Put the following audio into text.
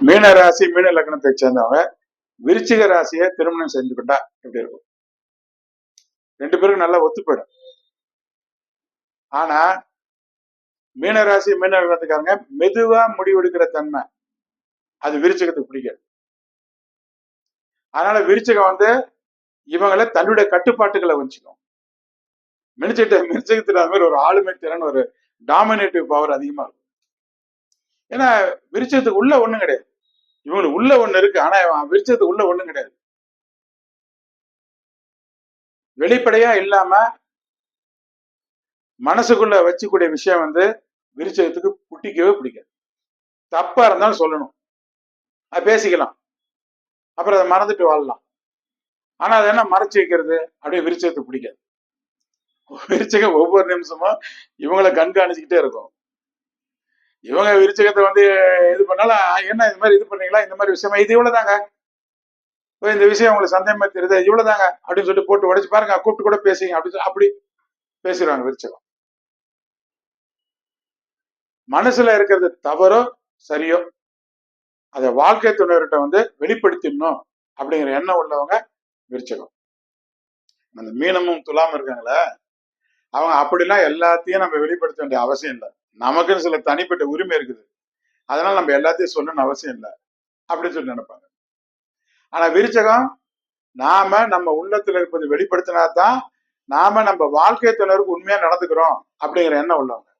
மீன ராசி மீன லக்னத்தை சேர்ந்தவங்க விருச்சிக ராசியை திருமணம் செஞ்சுக்கிட்டா எப்படி இருக்கும்? ரெண்டு பேருக்கும் நல்லா ஒத்து போயிடும். ஆனா மீன ராசி மீன லக்னத்துக்காரங்க மெதுவா முடிவெடுக்கிற தன்மை அது விருச்சகத்துக்கு பிடிக்காது. அதனால விருச்சகம் வந்து இவங்களை தன்னுடைய கட்டுப்பாட்டுகளை வச்சுக்கும். மினிச்சிட்ட மினிச்சகத்துல அது மாதிரி ஒரு ஆளுமை திறன் ஒரு டாமினேட்டிவ் பவர் அதிகமா இருக்கும். ஏன்னா விரிச்சத்துக்கு உள்ள ஒண்ணும் கிடையாது. இவங்களுக்கு உள்ள ஒண்ணு இருக்கு ஆனா இவன் உள்ள ஒண்ணும் கிடையாது. வெளிப்படையா இல்லாம மனசுக்குள்ள வச்சுக்கூடிய விஷயம் வந்து விருச்சகத்துக்கு பிடிக்கவே பிடிக்காது. தப்பா இருந்தாலும் சொல்லணும். அது பேசிக்கலாம். அப்புறம் அதை மறந்துட்டு வாழலாம். ஆனா அது என்ன மறைச்சு வைக்கிறது? அப்படியே விருச்சகத்துக்கு பிடிக்காது. விருச்சகம் ஒவ்வொரு நிமிஷமும் இவங்கள கண்காணிச்சுக்கிட்டே இருக்கும். இவங்க விருச்சகத்தை வந்து இது பண்ணாலும் என்ன இது மாதிரி இது பண்ணீங்களா? இந்த மாதிரி விஷயமா இது இவ்வளவுதாங்க. ஓ, இந்த விஷயம் உங்களுக்கு சந்தேகமா தெரியுது இவ்வளவுதாங்க. அப்படின்னு சொல்லிட்டு போட்டு உடைச்சு பாருங்க கூப்பிட்டு கூட பேசுங்க. அப்படின்னு சொல்லி- அப்படி பேசிடுவாங்க விருச்சகம். மனசுல இருக்கிறது தவறோ சரியோ அதை வாழ்க்கை துணைவர்கிட்ட வந்து வெளிப்படுத்திடணும் அப்படிங்கிற எண்ணம் உள்ளவங்க விருச்சகம். அந்த மீனமும் துலாம இருக்காங்களே அவங்க அப்படிலாம் எல்லாத்தையும் நம்ம வெளிப்படுத்த வேண்டிய அவசியம் இல்லை. நமக்குன்னு சில தனிப்பட்ட உரிமை இருக்குது. அதனால நம்ம எல்லாத்தையும் சொல்லணும்னு அவசியம் இல்லை. அப்படின்னு சொல்லி நினைப்பாங்க. ஆனா விருச்சகம் நாம நம்ம உள்ளத்துல இருப்பது வெளிப்படுத்தினா தான் நாம நம்ம வாழ்க்கை தொடருக்கு உண்மையா நடந்துக்கிறோம் அப்படிங்கிற எண்ணம் உள்ளவங்க.